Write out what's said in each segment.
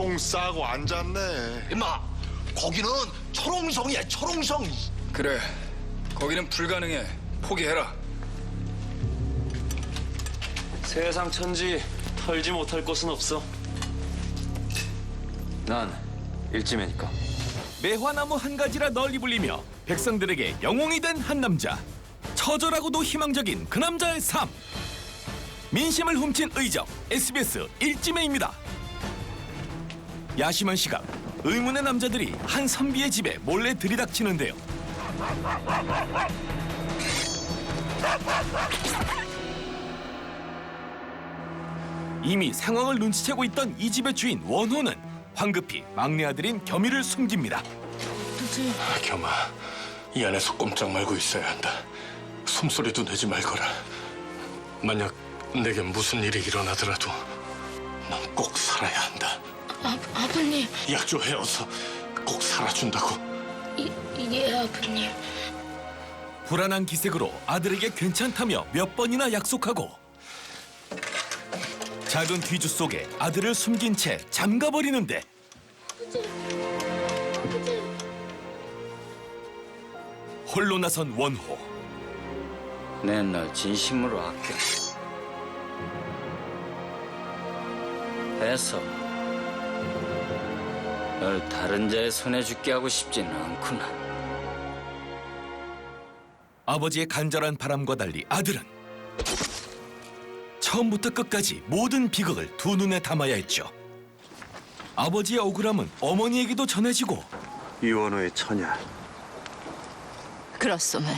똥 싸고 앉았네. 임마 거기는 철옹성이야 철옹성 그래 거기는 불가능해 포기해라 세상 천지 털지 못할 곳은 없어. 난 일지매니까. 매화나무 한 가지라 널리 불리며 백성들에게 영웅이 된 한 남자 처절하고도 희망적인 그 남자의 삶 민심을 훔친 의적 SBS 일지매입니다 야심한 시각 의문의 남자들이 한 선비의 집에 몰래 들이닥치는데요 이미 상황을 눈치채고 있던 이 집의 주인 원호는 황급히 막내 아들인 겸이를 숨깁니다 겸아, 이 안에서 꼼짝 말고 있어야 한다. 숨소리도 내지 말거라. 만약 내게 무슨 일이 일어나더라도 넌 꼭 살아야 한다. 아, 아버님, 약조해 어서 꼭 살아준다고. 이, 예, 아버님. 불안한 기색으로 아들에게 괜찮다며 몇 번이나 약속하고 작은 귀주 속에 아들을 숨긴 채 잠가버리는데 홀로 나선 원호 내널 진심으로 아껴. 해서 널 다른 자의 손에 죽게 하고 싶지는 않구나. 아버지의 간절한 바람과 달리 아들은 처음부터 끝까지 모든 비극을 두 눈에 담아야 했죠 아버지의 억울함은 어머니에게도 전해지고 이원호의 처냐 그렇소문.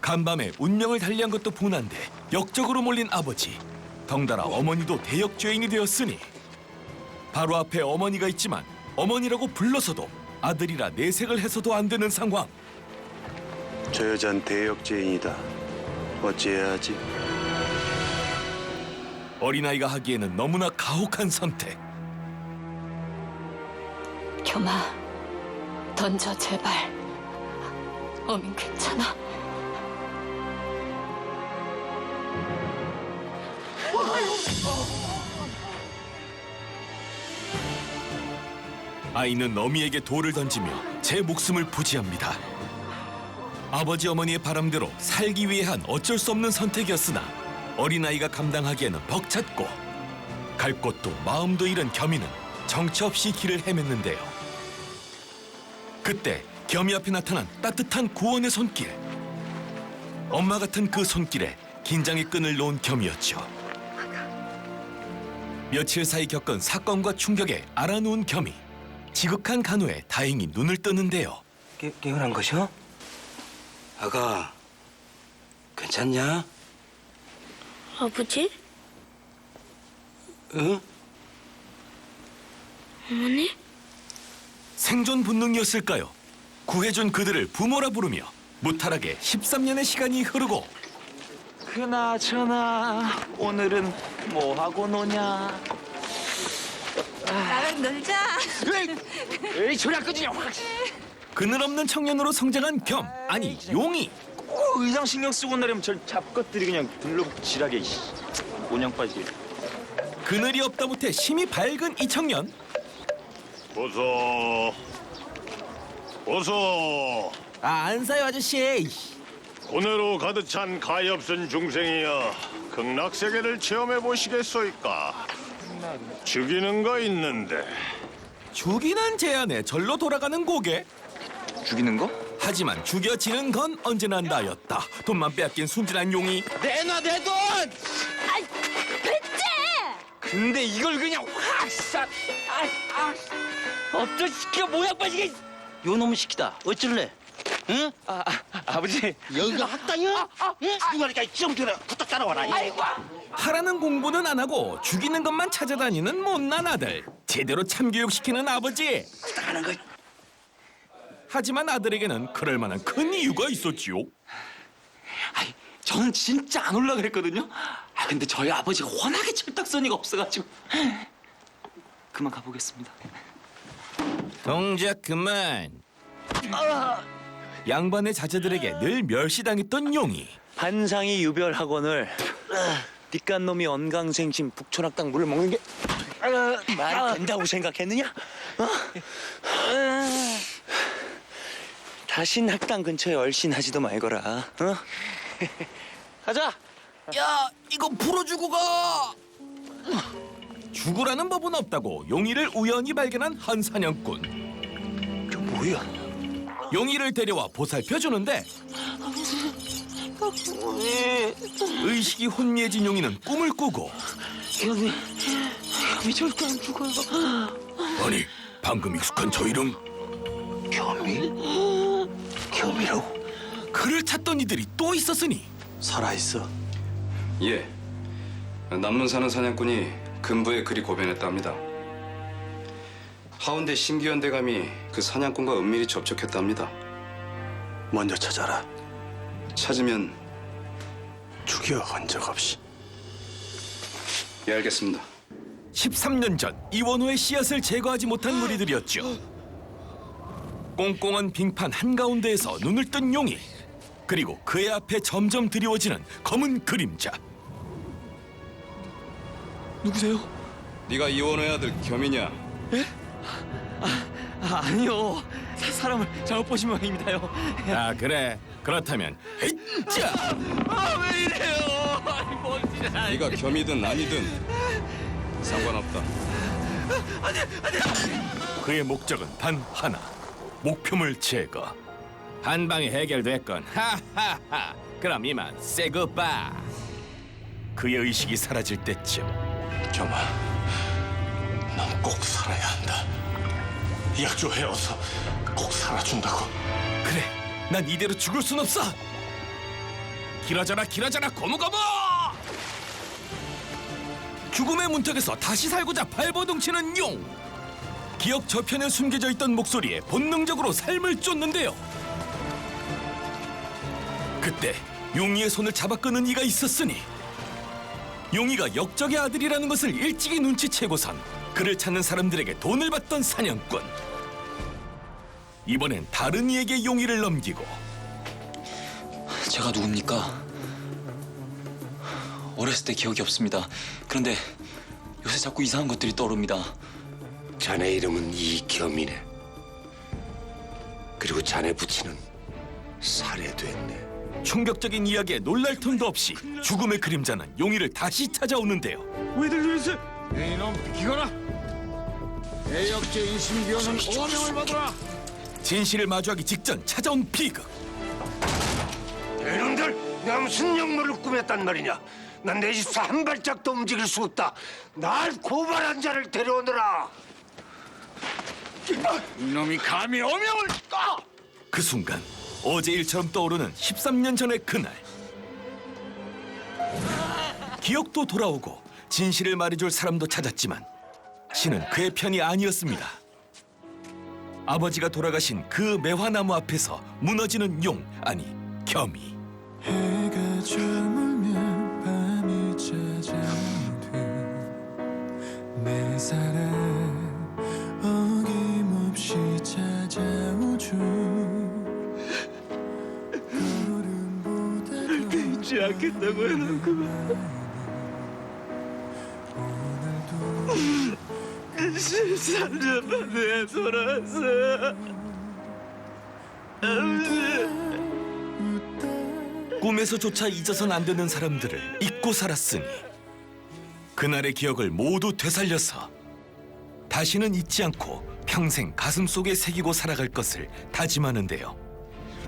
간밤에 운명을 달리한 것도 분한데 역적으로 몰린 아버지 덩달아 어머니도 대역죄인이 되었으니 바로 앞에 어머니가 있지만 어머니라고 불러서도 아들이라 내색을 해서도 안 되는 상황 저 여잔 대역죄인이다 어찌해야 하지 어린아이가 하기에는 너무나 가혹한 선택 겸아, 던져 제발. 어민 괜찮아. 아이는 어미에게 돌을 던지며 제 목숨을 부지합니다. 아버지 어머니의 바람대로 살기 위해 한 어쩔 수 없는 선택이었으나 어린아이가 감당하기에는 벅찼고 갈 곳도 마음도 잃은 겸이는 정처 없이 길을 헤맸는데요. 그때 겸이 앞에 나타난 따뜻한 구원의 손길. 엄마 같은 그 손길에 긴장의 끈을 놓은 겸이었죠. 며칠 사이 겪은 사건과 충격에 알아놓은 겸이 지극한 간호에 다행히 눈을 뜨는데요 깨, 깨어난 것이요? 아가, 괜찮냐? 아버지? 응? 어머니? 생존 본능이었을까요? 구해준 그들을 부모라 부르며 무탈하게 13년의 시간이 흐르고 그나저나 오늘은 뭐 하고 노냐? 나랑 놀자. 에이 안 끄지냐? 확. 그늘없는 청년으로 성장한 겸 아니 용이 어, 의상 신경 쓰고 나려면 절 잡것들이 그냥 둘러지라게 이씨. 온양 빠지게. 그늘이 없다 못해 심이 밝은 이 청년 어서, 어서. 아 안 사요 아저씨 고뇌로 가득 찬 가엾은 중생이여 극락 세계를 체험해 보시겠소이까? 죽이는 거 있는데 죽이는 제안에 절로 돌아가는 고개 죽이는 거? 하지만 죽여지는 건 언제나 나였다 돈만 빼앗긴 순진한 용이 내놔 내 돈! 아이, 배째! 근데 이걸 그냥 확 싹. 아, 아. 어떤 시키가 모양 빠지게. 요 놈의 시키다. 어쩔래? 응? 아, 아 아 버지. 여기가 학당이야? 응? 누가니까 좀 전에 부탁 따라와라 아이고 하라는 공부는 안 하고 죽이는 것만 찾아다니는 못난 아들 제대로 참교육시키는 아버지 부탁하는 거 하지만 아들에게는 그럴 만한 큰 이유가 있었지요 아이, 저는 진짜 안 올라 그랬거든요. 아, 근데 저희 아버지가 워낙에 철딱서니가 없어가지고. 그만 가보겠습니다. 동작 그만 양반의 자제들에게 늘 멸시당했던 용이 한상희 유별 학원을 니깐 놈이 언강생심 북촌학당 물을 먹는 게 말이 된다고 생각했느냐? 어? 다신 학당 근처에 얼씬하지도 말거라. 어? 가자. 야, 이거 풀어주고 가. 죽으라는 법은 없다고 용의를 우연히 발견한 한 사냥꾼. 저 뭐야? 용의를 데려와 보살펴 주는데 의식이 혼미해진 용의는 꿈을 꾸고 형이 형이 절대 안 죽어요. 아니 방금 익숙한 저 이름 겸이? 겸이라고? 그를 찾던 이들이 또 있었으니 살아있어. 예. 남문 사는 사냥꾼이 근부에 그리 고변했답니다. 하운데 신기현 대감이 그 사냥꾼과 은밀히 접촉했답니다. 먼저 찾아라. 찾으면 죽여 흔적 없이. 예 알겠습니다. 13년 전 이원호의 씨앗을 제거하지 못한 무리들이었죠. 꽁꽁한 빙판 한가운데에서 눈을 뜬 용이 그리고 그의 앞에 점점 드리워지는 검은 그림자 누구세요? 네가 이원호의 아들 겸이냐? 아, 아니요. 사- 사람을 잘못 보신 모양입니다요. 아 그래 그렇다면 헤이짜 아, 왜 이래요? 아니, 뭔 짓이야. 네가 겸이든 아니든 상관없다. 그의 목적은 단 하나 목표물 제거 한 방에 해결됐건 하하하 그럼 이만 세그바 그의 의식이 사라질 때쯤 넌 꼭 살아야 한다. 약조해 어서 꼭 살아준다고. 그래 난 이대로 죽을 순 없어 길어져라 길어져라 고무고무 죽음의 문턱에서 다시 살고자 발버둥치는 용 기억 저편에 숨겨져 있던 목소리에 본능적으로 삶을 쫓는데요 그때 용이의 손을 잡아 끄는 이가 있었으니 용이가 역적의 아들이라는 것을 일찍이 눈치채고선 그를 찾는 사람들에게 돈을 받던 사냥꾼 이번엔 다른 이에게 용의를 넘기고 제가 누굽니까? 어렸을 때 기억이 없습니다. 그런데 요새 자꾸 이상한 것들이 떠오릅니다. 자네 이름은 이겸이네. 그리고 자네 부친은 살해됐네. 충격적인 이야기에 놀랄 틈도 없이 죽음의 그림자는 용의를 다시 찾아오는데요. 왜들 이랬어? 이놈 비거라. 대역죄인 신기현은 오명을 받으라. 진실을 마주하기 직전 찾아온 비극. 이놈들, 내가 무슨 역물을 꾸몄단 말이냐? 난 내 집사 한 발짝도 움직일 수 없다. 날 고발한 자를 데려오너라. 이놈이 감히 오명을 떠! 그 순간 어제 일처럼 떠오르는 13년 전의 그날. 기억도 돌아오고 진실을 말해줄 사람도 찾았지만 신은 그의 편이 아니었습니다. 아버지가 돌아가신 그 매화나무 앞에서 무너지는 용 아니 겸이. 해가 저물면 밤이 찾아오듯 내 사랑 어김없이 찾아오죠 걸음보다 잊지 않겠다고 해놓고 13년 만에 돌아왔어. 꿈에서조차 잊어선 안 되는 사람들을 잊고 살았으니 그날의 기억을 모두 되살려서 다시는 잊지 않고 평생 가슴 속에 새기고 살아갈 것을 다짐하는데요.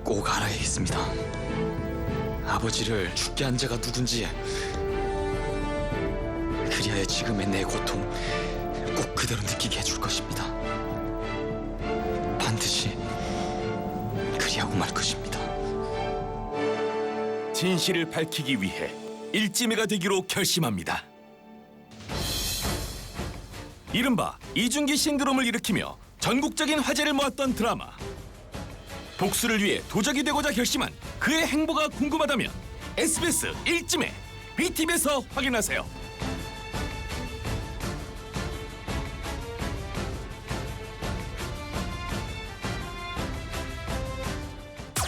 꼭 알아야겠습니다. 아버지를 죽게 한 자가 누군지 그리하여 지금의 내 고통 꼭 그대로 느끼게 해줄 것입니다. 반드시 그리하고 말 것입니다. 진실을 밝히기 위해 일지매가 되기로 결심합니다. 이른바 이중기 신드롬을 일으키며 전국적인 화제를 모았던 드라마 복수를 위해 도적이 되고자 결심한 그의 행보가 궁금하다면 SBS 일지매 BTV에서 확인하세요.